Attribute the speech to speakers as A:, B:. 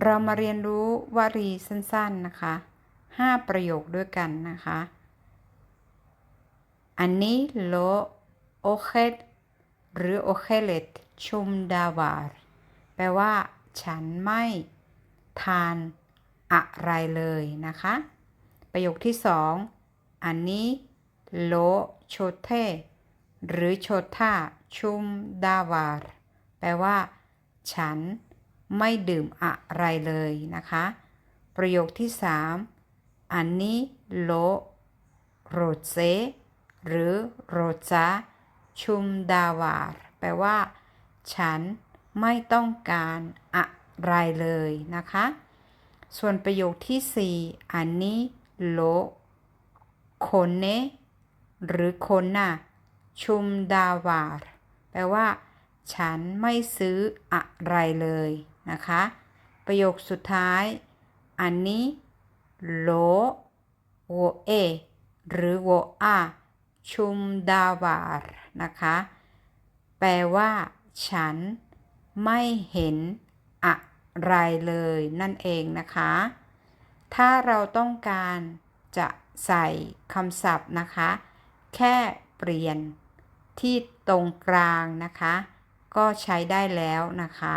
A: เรามาเรียนรู้วลีสั้นๆนะคะ 5 ประโยคด้วยกันนะคะ อันนี้โลโอเคตหรือโอเคเลตชุมดาวาร์แปลว่า ฉันไม่ทานอะไรเลยนะคะ ประโยคที่สองอันนี้โลโชเทหรือโชทาชุมดาวาร์แปลว่า ฉัน ไม่ดื่มอะไรเลยนะคะ ประโยคที่สามอันนี้โลโรเซหรือโรจาชุมดาวาร์แปลว่า ฉันไม่ต้องการอะไรเลยนะคะ ส่วนประโยคที่สี่อันนี้โลโคนเนหรือคนน่ะชุมดาวาร์แปลว่า ฉันไม่ซื้ออะไรเลย นะคะ ประโยคสุดท้าย อันนี้โลโวเอหรือโวอาชุมดาวาร์นะคะ แปลว่า ฉันไม่เห็นอะไรเลยนั่นเองนะคะ ถ้าเราต้องการจะใส่คำศัพท์นะคะ แค่เปลี่ยนที่ตรงกลางนะคะ ก็ใช้ได้แล้วนะคะ